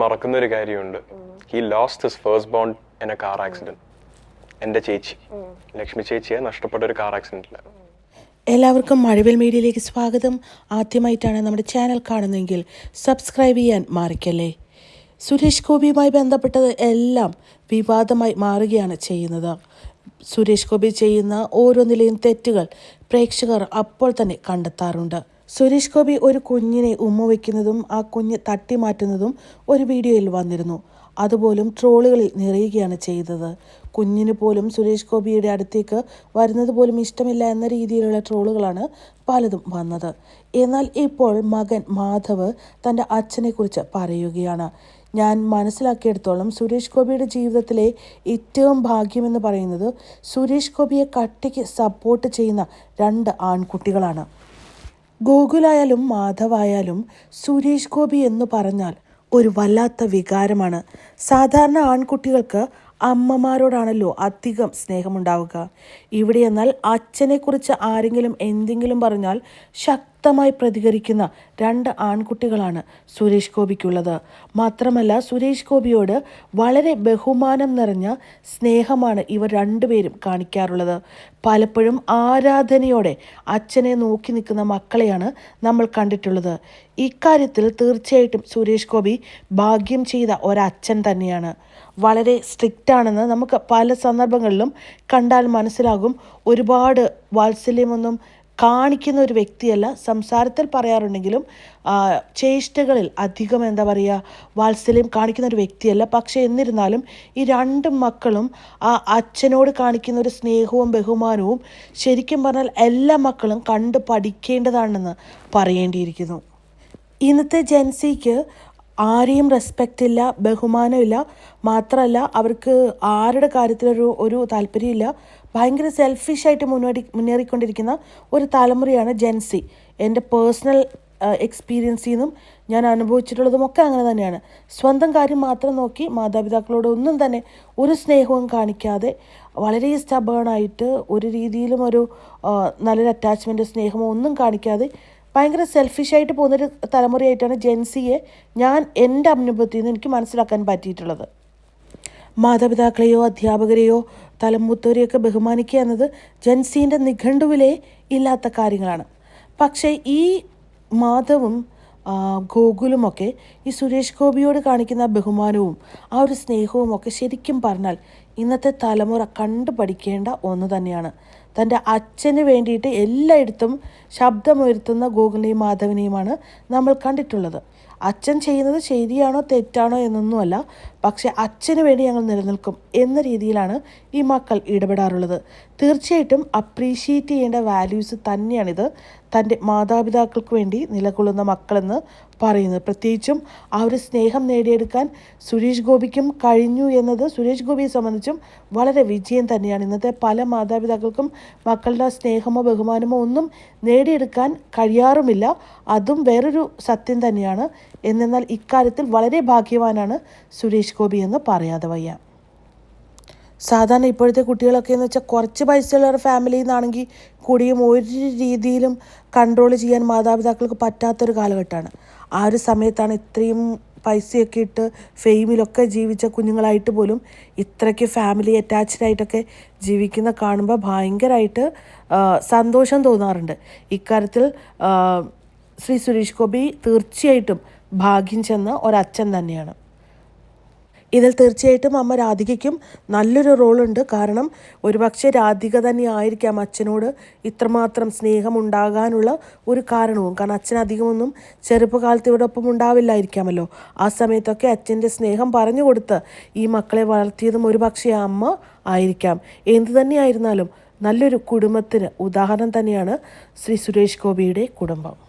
മറക്കുന്ന ഒരു കാര്യമുണ്ട് he lost his first born in a car accident എന്റെ ചേച്ചി. ലക്ഷ്മി ചേച്ചിയെ നഷ്ടപ്പെട്ട ഒരു കാർ ആക്സിഡന്റിൽ എല്ലാവർക്കും മഴവിൽ മീഡിയയിലേക്ക് സ്വാഗതം. ആദ്യമായിട്ടാണ് നമ്മുടെ ചാനൽ കാണുന്നതെങ്കിൽ സബ്സ്ക്രൈബ് ചെയ്യാൻ മാറിക്കല്ലേ? സുരേഷ് ഗോപിയുമായി ബന്ധപ്പെട്ടത് എല്ലാം വിവാദമായി മാറുകയാണ് ചെയ്യുന്നത്. സുരേഷ് ഗോപി ചെയ്യുന്ന ഓരോന്നിലെയും തെറ്റുകൾ പ്രേക്ഷകർ അപ്പോൾ തന്നെ കണ്ടെത്താറുണ്ട്. സുരേഷ് ഗോപി ഒരു കുഞ്ഞിനെ ഉമ്മ വയ്ക്കുന്നതും ആ കുഞ്ഞ് തട്ടി മാറ്റുന്നതും ഒരു വീഡിയോയിൽ വന്നിരുന്നു. അതുപോലും ട്രോളുകളിൽ നിറയുകയാണ് ചെയ്തത്. കുഞ്ഞിന് പോലും സുരേഷ് ഗോപിയുടെ അടുത്തേക്ക് വരുന്നത് പോലും ഇഷ്ടമില്ല എന്ന രീതിയിലുള്ള ട്രോളുകളാണ് പലതും വന്നത്. എന്നാൽ ഇപ്പോൾ മകൻ മാധവ് തന്റെ അച്ഛനെക്കുറിച്ച് പറയുകയാണ്. ഞാൻ മനസ്സിലാക്കിയെടുത്തോളം സുരേഷ് ഗോപിയുടെ ജീവിതത്തിലെ ഏറ്റവും ഭാഗ്യമെന്ന് പറയുന്നത് സുരേഷ് ഗോപിയെ കട്ടിക്ക് സപ്പോർട്ട് ചെയ്യുന്ന രണ്ട് ആൺകുട്ടികളാണ്. ഗോകുലായാലും മാധവായാലും സുരേഷ് ഗോപി എന്ന് പറഞ്ഞാൽ ഒരു വല്ലാത്ത വികാരമാണ്. സാധാരണ ആൺകുട്ടികൾക്ക് അമ്മമാരോടാണല്ലോ അധികം സ്നേഹമുണ്ടാവുക. ഇവിടെ എന്നാൽ അച്ഛനെക്കുറിച്ച് ആരെങ്കിലും എന്തെങ്കിലും പറഞ്ഞാൽ ശക്തമായി പ്രതികരിക്കുന്ന രണ്ട് ആൺകുട്ടികളാണ് സുരേഷ് ഗോപിക്കുള്ളത്. മാത്രമല്ല സുരേഷ് ഗോപിയോട് വളരെ ബഹുമാനം നിറഞ്ഞ സ്നേഹമാണ് ഇവർ രണ്ടുപേരും കാണിക്കാറുള്ളത്. പലപ്പോഴും ആരാധനയോടെ അച്ഛനെ നോക്കി നിൽക്കുന്ന മക്കളെയാണ് നമ്മൾ കണ്ടിട്ടുള്ളത്. ഇക്കാര്യത്തിൽ തീർച്ചയായിട്ടും സുരേഷ് ഗോപി ഭാഗ്യം ചെയ്ത ഒരച്ഛൻ തന്നെയാണ്. വളരെ സ്ട്രിക്റ്റ് ആണെന്ന് നമുക്ക് പല സന്ദർഭങ്ങളിലും കണ്ടാൽ മനസ്സിലാകും. ഒരുപാട് വാത്സല്യമൊന്നും കാണിക്കുന്ന ഒരു വ്യക്തിയല്ല. സംസാരത്തിൽ പറയാറുണ്ടെങ്കിലും ചേഷ്ടകളിൽ അധികം എന്താ പറയുക വാത്സല്യം കാണിക്കുന്ന ഒരു വ്യക്തിയല്ല. പക്ഷേ എന്നിരുന്നാലും ഈ രണ്ട് മക്കളും ആ അച്ഛനോട് കാണിക്കുന്ന ഒരു സ്നേഹവും ബഹുമാനവും ശരിക്കും പറഞ്ഞാൽ എല്ലാ മക്കളും കണ്ട് പഠിക്കേണ്ടതാണെന്ന് പറയേണ്ടിയിരിക്കുന്നു. ഇന്നത്തെ ജെൻസിക്ക് ആരെയും റെസ്പെക്റ്റ് ഇല്ല ബഹുമാനമില്ല മാത്രമല്ല അവർക്ക് ആരുടെ കാര്യത്തിലൊരു ഒരു താല്പര്യമില്ല ഭയങ്കര സെൽഫിഷായിട്ട് മുന്നോടി മുന്നേറിക്കൊണ്ടിരിക്കുന്ന ഒരു തലമുറയാണ് ജെൻസി എന്റെ പേഴ്സണൽ എക്സ്പീരിയൻസിൽ നിന്നും ഞാൻ അനുഭവിച്ചിട്ടുള്ളതുമൊക്കെ അങ്ങനെ തന്നെയാണ്. സ്വന്തം കാര്യം മാത്രം നോക്കി മാതാപിതാക്കളോട് ഒന്നും തന്നെ ഒരു സ്നേഹവും കാണിക്കാതെ വളരെ സ്റ്റബേണായിട്ട് ഒരു രീതിയിലും ഒരു നല്ലൊരു അറ്റാച്ച്മെന്റ് സ്നേഹമോ ഒന്നും കാണിക്കാതെ ഭയങ്കര സെൽഫിഷായിട്ട് പോകുന്നൊരു തലമുറയായിട്ടാണ് ജെൻസിയെ ഞാൻ എന്റെ അനുഭവത്തിൽ നിന്ന് എനിക്ക് മനസ്സിലാക്കാൻ പറ്റിയിട്ടുള്ളത്. മാതാപിതാക്കളെയോ അധ്യാപകരെയോ തലമൂത്തവരെയൊക്കെ ബഹുമാനിക്കുക എന്നത് ജെൻസീന്റെ നിഘണ്ടുവിലെ ഇല്ലാത്ത കാര്യങ്ങളാണ്. പക്ഷേ ഈ മാധവും ഗോകുലുമൊക്കെ ഈ സുരേഷ് ഗോപിയോട് കാണിക്കുന്ന ബഹുമാനവും ആ ഒരു സ്നേഹവും ഒക്കെ ശരിക്കും പറഞ്ഞാൽ ഇന്നത്തെ തലമുറ കണ്ടു പഠിക്കേണ്ട ഒന്ന് തന്നെയാണ്. തന്റെ അച്ഛന് വേണ്ടിയിട്ട് എല്ലായിടത്തും ശബ്ദമുയർത്തുന്ന ഗോകുലിനെയും മാധവനെയുമാണ് നമ്മൾ കണ്ടിട്ടുള്ളത്. അച്ഛൻ ചെയ്യുന്നത് ശരിയാണോ തെറ്റാണോ എന്നൊന്നുമല്ല പക്ഷെ അച്ഛന് വേണ്ടി ഞങ്ങൾ നിലനിൽക്കും എന്ന രീതിയിലാണ് ഈ മക്കൾ ഇടപെടാറുള്ളത്. തീർച്ചയായിട്ടും അപ്രീഷിയേറ്റ് ചെയ്യേണ്ട വാല്യൂസ് തന്നെയാണിത്. തന്റെ മാതാപിതാക്കൾക്ക് വേണ്ടി നിലകൊള്ളുന്ന മക്കളെന്ന് പറയുന്നത്. പ്രത്യേകിച്ചും ആ ഒരു സ്നേഹം നേടിയെടുക്കാൻ സുരേഷ് ഗോപിക്കും കഴിഞ്ഞു എന്നത് സുരേഷ് ഗോപിയെ സംബന്ധിച്ചും വളരെ വിജയം തന്നെയാണ്. ഇന്നത്തെ പല മാതാപിതാക്കൾക്കും മക്കളുടെ സ്നേഹമോ ബഹുമാനമോ ഒന്നും നേടിയെടുക്കാൻ കഴിയാറുമില്ല. അതും വേറൊരു സത്യം തന്നെയാണ്. എന്നാൽ ഇക്കാര്യത്തിൽ വളരെ ഭാഗ്യവാനാണ് സുരേഷ് ഗോപി എന്ന് പറയാതെ വയ്യ. സാധാരണ ഇപ്പോഴത്തെ കുട്ടികളൊക്കെ എന്ന് വെച്ചാൽ കുറച്ച് പൈസയുള്ള ഫാമിലിയിൽ നിന്നാണെങ്കിൽ കൂടിയും ഒരു രീതിയിലും കൺട്രോൾ ചെയ്യാൻ മാതാപിതാക്കൾക്ക് പറ്റാത്തൊരു കാലഘട്ടമാണ്. ആ ഒരു സമയത്താണ് ഇത്രയും പൈസയൊക്കെ ഇട്ട് ഫെയിമിലൊക്കെ ജീവിച്ച കുഞ്ഞുങ്ങളായിട്ട് പോലും ഇത്രയ്ക്ക് ഫാമിലി അറ്റാച്ച്ഡ് ആയിട്ടൊക്കെ ജീവിക്കുന്ന കാണുമ്പോൾ ഭയങ്കരമായിട്ട് സന്തോഷം തോന്നാറുണ്ട്. ഇക്കാര്യത്തിൽ ശ്രീ സുരേഷ് ഗോപി തീർച്ചയായിട്ടും ഭാഗ്യം ചെന്ന ഒരച്ഛൻ തന്നെയാണ്. ഇതിൽ തീർച്ചയായിട്ടും അമ്മ രാധികയ്ക്കും നല്ലൊരു റോളുണ്ട്. കാരണം ഒരുപക്ഷെ രാധിക തന്നെ ആയിരിക്കാം അച്ഛനോട് ഇത്രമാത്രം സ്നേഹം ഉണ്ടാകാനുള്ള ഒരു കാരണവും. കാരണം അച്ഛൻ അധികമൊന്നും ചെറുപ്പകാലത്ത് ഇവിടൊപ്പം ഉണ്ടാവില്ലായിരിക്കാമല്ലോ. ആ സമയത്തൊക്കെ അച്ഛന്റെ സ്നേഹം പറഞ്ഞു കൊടുത്ത് ഈ മക്കളെ വളർത്തിയതും ഒരുപക്ഷെ അമ്മ ആയിരിക്കാം. എന്തു തന്നെയായിരുന്നാലും നല്ലൊരു കുടുംബത്തിന് ഉദാഹരണം തന്നെയാണ് ശ്രീ സുരേഷ് ഗോപിയുടെ കുടുംബം.